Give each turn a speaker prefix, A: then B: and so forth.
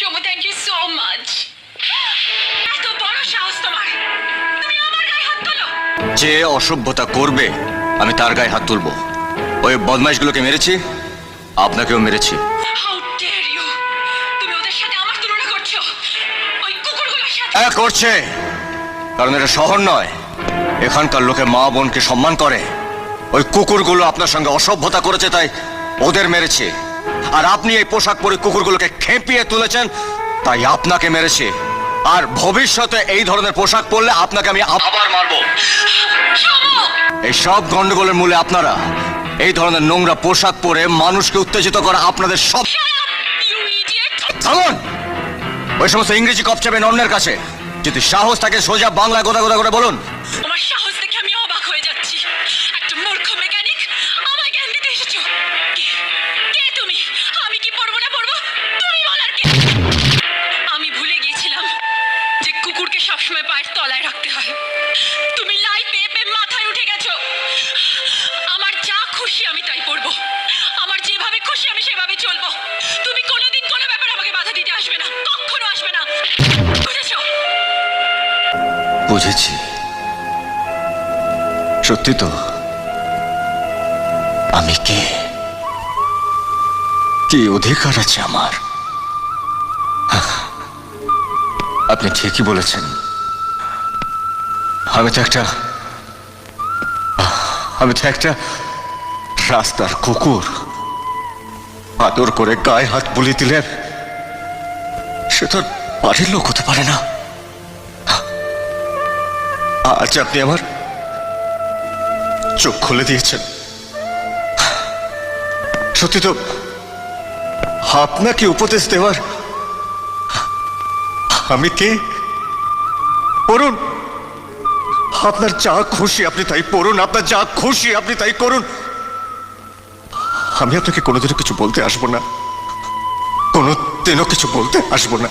A: Sumu thank you so much এত বড় সাহস তোমার। তুমি আমার গায়ে হাত
B: তোলো। যে অসভ্যতা করবে আমি তার গায়ে হাত তুলবো। ওই বদমাইশগুলোকে মেরেছি আপনাকেও মেরেছি।
A: হ্যাঁ করছে কারণ এটা শহর নয়। এখানকার লোকে মা বোনকে সম্মান করে। ওই কুকুরগুলো আপনার সঙ্গে অসভ্যতা করেছে তাই ওদের মেরেছে। আর আপনি এই পোশাক পরে কুকুরগুলোকে খেপিয়ে তুলেছেন তাই আপনাকে মেরেছে। আর ভবিষ্যতে এই ধরনের পোশাক পরলে আপনাকে আমি আবার মারবো। এই সব গন্ডগোলের মূলে আপনারা এই ধরনের নোংরা পোশাক পরে মানুষকে উত্তেজিত করা আপনাদের সব থামুন! ওই সমস্ত ইংরেজি কপচাবেন অন্যের কাছে। যদি সাহস থাকে সোজা বাংলা গোদা গোদা করে বলুন।
B: সাহস সবসময় পায়ের তলায় রাখতে হয়। তুমি লাই পেয়ে মাথায় উঠে গেছো। আমার যা খুশি আমি তাই পড়ব আমার যেভাবে খুশি আমি সেভাবে চলবো। তুমি কোনোদিন কোনো ব্যাপারে আমাকে বাধা দিতে আসবে না। কখনো আসবে না। বুঝেছ?
A: বুঝেছি। সত্যি তো, আমি কে? কি অধিকার আছে আমার? আপনি ঠিকই বলেছেন। আমি তো একটা, আমি তো একটা রাস্তার কুকুর। আদর করে গায়ে হাত বুলি দিলে সে তো বাড়ির লোক হতে পারে না। আজ আপনি আমার চোখ খুলে দিয়েছেন। সত্যি তো আপনাকে উপদেশ দেওয়ার আমি কে? পড়ুন। আপনার যা খুশি আপনি তাই পড়ুন, আপনার যা খুশি আপনি তাই করুন। আমি আপনাকে কোনোদিনও কিছু বলতে আসব না। কোনোদিনও কিছু বলতে আসব না।